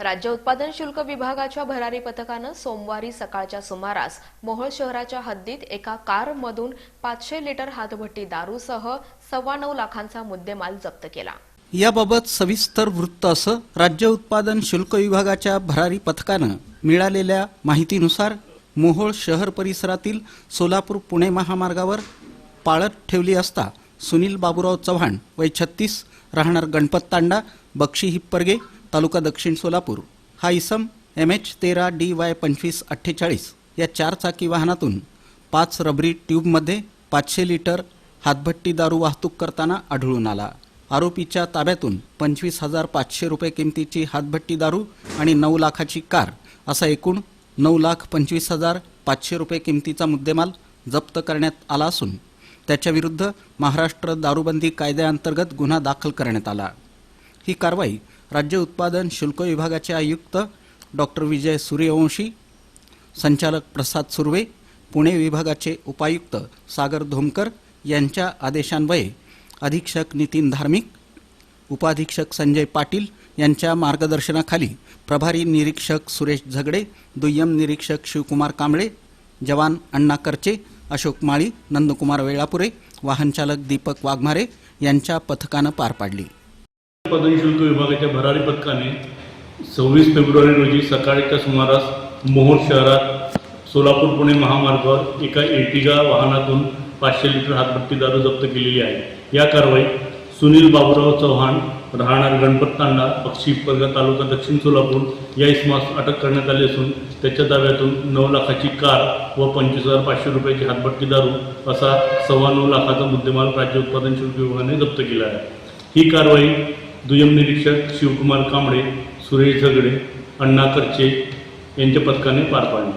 राज्य उत्पादन शुल्क विभागाच्या भरारी पथकानं सोमवारी सकाळच्या सुमारास मोहोळ शहराच्या हद्दीत एका कारमधून पाचशे लिटर हातभट्टी दारूसह सव्वा नऊ लाखांचा मुद्देमाल जप्त केला. याबाबत सविस्तर वृत्त असं राज्य उत्पादन शुल्क विभागाच्या भरारी पथकानं मिळालेल्या माहितीनुसार मोहोळ शहर परिसरातील सोलापूर पुणे महामार्गावर पाळत ठेवली असता सुनील बाबूराव चव्हाण वय छत्तीस राहणार गणपत तांडा बक्षी हिप्परगे तालुका दक्षिण सोलापूर. हा इसम एम एच तेरा डी वाय पंचवीस अठ्ठेचाळीस या चारचाकी वाहनातून पाच रबरी ट्यूबमध्ये पाचशे लिटर हातभट्टी दारू वाहतूक करताना आढळून आला. आरोपीच्या ताब्यातून पंचवीस हजार पाचशे रुपये किमतीची हातभट्टी दारू आणि नऊ लाखाची कार असा एकूण नऊ लाख पंचवीस हजार पाचशे रुपये किमतीचा मुद्देमाल जप्त करण्यात आला असून त्याच्याविरुद्ध महाराष्ट्र दारूबंदी कायद्याअंतर्गत गुन्हा दाखल करण्यात आला. ही कारवाई राज्य उत्पादन शुल्क विभागाचे आयुक्त डॉक्टर विजय सूर्यवंशी संचालक प्रसाद सुर्वे पुणे विभागाचे उपायुक्त सागर धोमकर यांच्या आदेशान्वये अधीक्षक नितीन धार्मिक उपाधीक्षक संजय पाटील यांच्या मार्गदर्शनाखाली प्रभारी निरीक्षक सुरेश झगडे दुय्यम निरीक्षक शिवकुमार कांबळे जवान अण्णा करचे अशोक माळी नंदकुमार वेळापुरे वाहनचालक दीपक वाघमारे यांच्या पथकानं पार पाडली. उत्पादन शुल्क विभागाच्या भरारी पथकाने सव्वीस फेब्रुवारी रोजी सकाळच्या सुमारास मोहोळ शहरात सोलापूर पुणे महामार्गावर एका एटिगा वाहनातून पाचशे लिटर हातभट्टी दारू जप्त केलेली आहे. या कारवाईत सुनील बाबूराव चव्हाण राहणार गणपत तांडा पक्षी परगा तालुका दक्षिण सोलापूर या इसमास अटक करण्यात आली असून त्याच्या ताब्यातून नऊ लाखाची कार व पंचवीस हजार पाचशे रुपयाची हातभट्टी दारू असा सव्वा नऊ लाखाचा मुद्देमाल राज्य उत्पादन शुल्क विभागाने जप्त केला आहे. ही कारवाई दुय्यम निरीक्षक शिवकुमार कांबळे सुरेश झगडे अण्णा करचे यांच्या पथकाने पार पाडली.